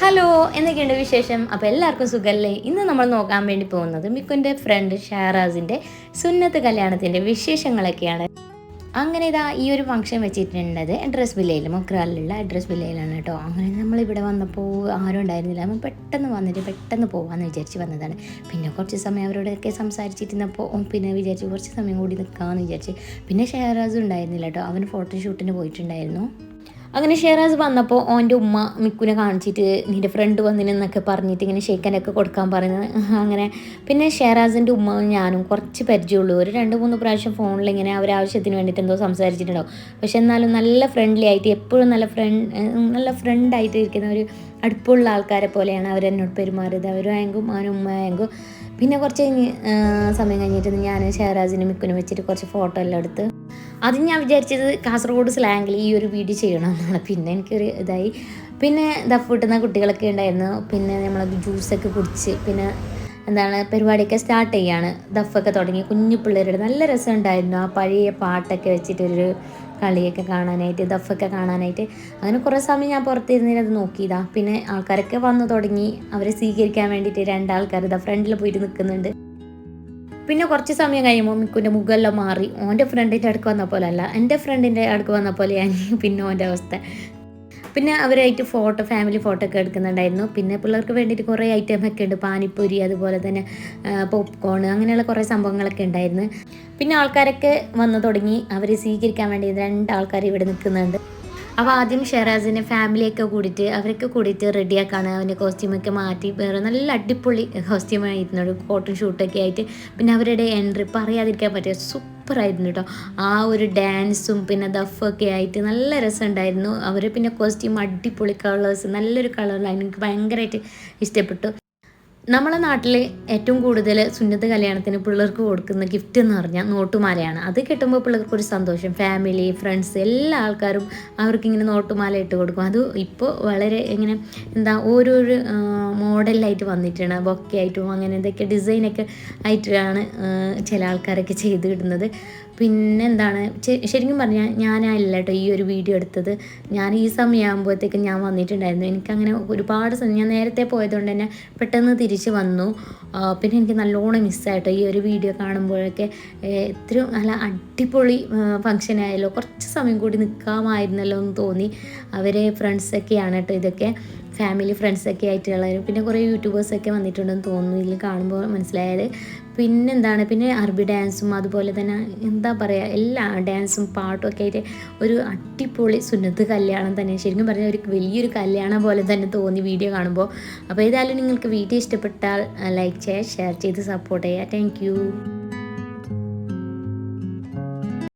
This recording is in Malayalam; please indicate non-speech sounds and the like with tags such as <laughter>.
ഹലോ എന്തൊക്കെയുണ്ട് വിശേഷം? അപ്പോൾ എല്ലാവർക്കും സുഖമല്ലേ ഇന്ന് നമ്മൾ നോക്കാൻ വേണ്ടി പോകുന്നത് മിക്കുന്റെ ഫ്രണ്ട് ഷാറാസിന്റെ സുന്നത്ത് കല്യാണത്തിന്റെ വിശേഷങ്ങളൊക്കെയാണ്. അങ്ങനെ ഇതാ ഈ ഒരു ഫംഗ്ഷൻ വെച്ചിട്ടുണ്ടത് അഡ്രസ് വില്ലയിൽ മൊക്രാലിലുള്ള അഡ്രസ് വില്ലയിലാണ് കേട്ടോ അങ്ങനെ നമ്മൾ ഇവിടെ വന്നപ്പോൾ ആരും ഉണ്ടായിരുന്നില്ല. നമ്മൾ പെട്ടെന്ന് വന്നിട്ട് പെട്ടെന്ന് പോകാമെന്ന് വിചാരിച്ച് വന്നതാണ്. പിന്നെ കുറച്ച് സമയം അവരോടൊക്കെ സംസാരിച്ചിരുന്നപ്പോൾ പിന്നെ വിചാരിച്ചു കുറച്ച് സമയം കൂടി നിൽക്കാമെന്ന് വിചാരിച്ച്. പിന്നെ ഷെയറാസ് ഉണ്ടായിരുന്നില്ല കേട്ടോ അവൻ ഫോട്ടോഷൂട്ടിന് പോയിട്ടുണ്ടായിരുന്നു. അങ്ങനെ ഷെയറാസ് വന്നപ്പോൾ ഓന്റെ ഉമ്മ മിക്കുനെ കാണിച്ചിട്ട് നിന്റെ ഫ്രണ്ട് വന്നിനെന്നൊക്കെ പറഞ്ഞിട്ട് ഇങ്ങനെ ഷെയ്ക്കനൊക്കെ കൊടുക്കാൻ പറയുന്നത്. <laughs> അങ്ങനെ പിന്നെ ഷെയറാസിന്റെ ഉമ്മ ഞാനും കുറച്ച് പരിചയമുള്ളൂ. ഒരു രണ്ട് മൂന്ന് പ്രാവശ്യം ഫോണിൽ ഇങ്ങനെ അവരാവശ്യത്തിന് വേണ്ടിയിട്ട് എന്തോ സംസാരിച്ചിട്ടുണ്ടാവും. പക്ഷെ എന്നാലും നല്ല ഫ്രണ്ട്ലി ആയിട്ട് എപ്പോഴും നല്ല ഫ്രണ്ട് നല്ല ഫ്രണ്ടായിട്ട് ഇരിക്കുന്ന ഒരു അടുപ്പുള്ള ആൾക്കാരെ പോലെയാണ് അവരെന്നോട് പെരുമാറിയത്. അവരായെങ്കും അവനും ഉമ്മയായെങ്കും പിന്നെ കുറച്ച് സമയം കഴിഞ്ഞിട്ട് ഞാൻ ഷെയറാസിനും മിക്കുനും വെച്ചിട്ട് കുറച്ച് ഫോട്ടോ എല്ലാം എടുത്ത് അത് ഞാൻ വിചാരിച്ചത് കാസർഗോഡ് സ്ലാങ്ങിൽ ഈ ഒരു വീഡിയോ ചെയ്യണം എന്നാണ് പിന്നെ എനിക്കൊരു ഇതായി. പിന്നെ ദഫ് കിട്ടുന്ന കുട്ടികളൊക്കെ ഉണ്ടായിരുന്നു. പിന്നെ നമ്മളത് ജ്യൂസൊക്കെ കുടിച്ച് പിന്നെ എന്താണ് പരിപാടിയൊക്കെ സ്റ്റാർട്ട് ചെയ്യാണ്. ദഫൊക്കെ തുടങ്ങി. കുഞ്ഞു പിള്ളേരുടെ നല്ല രസം ഉണ്ടായിരുന്നു. ആ പഴയ പാട്ടൊക്കെ വെച്ചിട്ടൊരു കളിയൊക്കെ കാണാനായിട്ട് ദഫൊക്കെ കാണാനായിട്ട്. അങ്ങനെ കുറേ സമയം ഞാൻ പുറത്തിരുന്നതിന് അത് പിന്നെ ആൾക്കാരൊക്കെ വന്ന് തുടങ്ങി. അവരെ സ്വീകരിക്കാൻ വേണ്ടിയിട്ട് രണ്ടാൾക്കാർ ഇതാ ഫ്രണ്ടിൽ പോയിട്ട് നിൽക്കുന്നുണ്ട് പിന്നെ കുറച്ച് സമയം കഴിയുമ്പോൾ മിക്കുന്റെ മുഖമെല്ലാം മാറി. ഓന്റെ ഫ്രണ്ടിന്റെ അടുക്ക് വന്ന പോലെ അല്ല എന്റെ ഫ്രണ്ടിന്റെ അടുക്ക് വന്ന പോലെയാണ് പിന്നെ ഓന്റെ അവസ്ഥ. പിന്നെ അവരായിട്ട് ഫോട്ടോ ഫാമിലി ഫോട്ടോ ഒക്കെ എടുക്കുന്നുണ്ടായിരുന്നു. പിന്നെ പിള്ളേർക്ക് വേണ്ടിയിട്ട് കുറേ ഐറ്റം ഒക്കെ ഉണ്ട്. പാനിപ്പൂരി അതുപോലെ തന്നെ പോപ്കോൺ അങ്ങനെയുള്ള കുറേ സംഭവങ്ങളൊക്കെ ഉണ്ടായിരുന്നു. പിന്നെ ആൾക്കാരൊക്കെ വന്നു തുടങ്ങി. അവരെ സ്വീകരിക്കാൻ വേണ്ടി രണ്ട് ആൾക്കാർ ഇവിടെ നിൽക്കുന്നുണ്ട്. അപ്പോൾ ആദ്യം ഷെറാസിനെ ഫാമിലിയൊക്കെ കൂടിയിട്ട് അവരൊക്കെ കൂടിയിട്ട് റെഡിയാക്കാണ് അവന്റെ കോസ്റ്റ്യൂമൊക്കെ മാറ്റി. വേറെ നല്ല അടിപൊളി കോസ്റ്റ്യൂം ആയിരുന്നു. ഒരു കോട്ടൺ ഷൂട്ടൊക്കെ ആയിട്ട്. പിന്നെ അവരുടെ എൻട്രി പറയാതിരിക്കാൻ പറ്റിയ സൂപ്പറായിരുന്നു കേട്ടോ ആ ഒരു ഡാൻസും പിന്നെ ദഫൊക്കെ ആയിട്ട് നല്ല രസമുണ്ടായിരുന്നു. അവർ പിന്നെ കോസ്റ്റ്യൂം അടിപൊളി കളേഴ്സ് നല്ലൊരു കളറിലായിരുന്നു എനിക്ക് ഭയങ്കരമായിട്ട് ഇഷ്ടപ്പെട്ടു. നമ്മളെ നാട്ടിൽ ഏറ്റവും കൂടുതൽ സുന്നത്ത് കല്യാണത്തിന് പിള്ളേർക്ക് കൊടുക്കുന്ന ഗിഫ്റ്റ് എന്ന് പറഞ്ഞാൽ നോട്ടുമാലയാണ്. അത് കിട്ടുമ്പോൾ പിള്ളേർക്ക് ഒരു സന്തോഷം. ഫാമിലി ഫ്രണ്ട്സ് എല്ലാ ആൾക്കാരും അവർക്കിങ്ങനെ നോട്ടുമാല ഇട്ട് കൊടുക്കും. അത് ഇപ്പോൾ വളരെ ഇങ്ങനെ എന്താ ഓരോരോ മോഡലായിട്ട് വന്നിട്ടാണ് ബൊക്കെ ആയിട്ടും അങ്ങനെ എന്തൊക്കെ ഡിസൈനൊക്കെ ആയിട്ടാണ് ചില ആൾക്കാരൊക്കെ ചെയ്ത് കിട്ടുന്നത്. പിന്നെ എന്താണ് ശരിക്കും പറഞ്ഞാൽ ഞാനല്ല കേട്ടോ ഈ ഒരു വീഡിയോ എടുത്തത്. ഞാൻ ഈ സമയമാകുമ്പോഴത്തേക്കും ഞാൻ വന്നിട്ടുണ്ടായിരുന്നു. എനിക്കങ്ങനെ ഒരുപാട് ഞാൻ നേരത്തെ പോയതുകൊണ്ട് തന്നെ പെട്ടെന്ന് തിരിച്ച് വന്നു. പിന്നെ എനിക്ക് നല്ലോണം മിസ്സായിട്ടോ ഈ ഒരു വീഡിയോ കാണുമ്പോഴൊക്കെ. എത്രയും നല്ല അടിപൊളി ഫങ്ഷൻ ആയല്ലോ. കുറച്ച് സമയം കൂടി നിൽക്കാമായിരുന്നല്ലോ എന്ന് തോന്നി. അവരെ ഫ്രണ്ട്സൊക്കെയാണ് കേട്ടോ ഇതൊക്കെ. ഫാമിലി ഫ്രണ്ട്സൊക്കെ ആയിട്ടുള്ളവരും പിന്നെ കുറേ യൂട്യൂബേഴ്സൊക്കെ വന്നിട്ടുണ്ടെന്ന് തോന്നുന്നു ഇതിൽ കാണുമ്പോൾ മനസ്സിലായത്. പിന്നെന്താണ് പിന്നെ അറബി ഡാൻസും അതുപോലെ തന്നെ എന്താ പറയുക എല്ലാ ഡാൻസും പാട്ടും ഒക്കെ ആയിട്ട് ഒരു അടിപൊളി സുന്നത്ത് കല്യാണം തന്നെ. ശരിക്കും പറഞ്ഞാൽ ഒരു വലിയൊരു കല്യാണം പോലെ തന്നെ തോന്നി വീഡിയോ കാണുമ്പോൾ. അപ്പോൾ ഏതായാലും നിങ്ങൾക്ക് വീഡിയോ ഇഷ്ടപ്പെട്ടാൽ ലൈക്ക് ചെയ്യുക ഷെയർ ചെയ്ത് സപ്പോർട്ട് ചെയ്യുക. താങ്ക്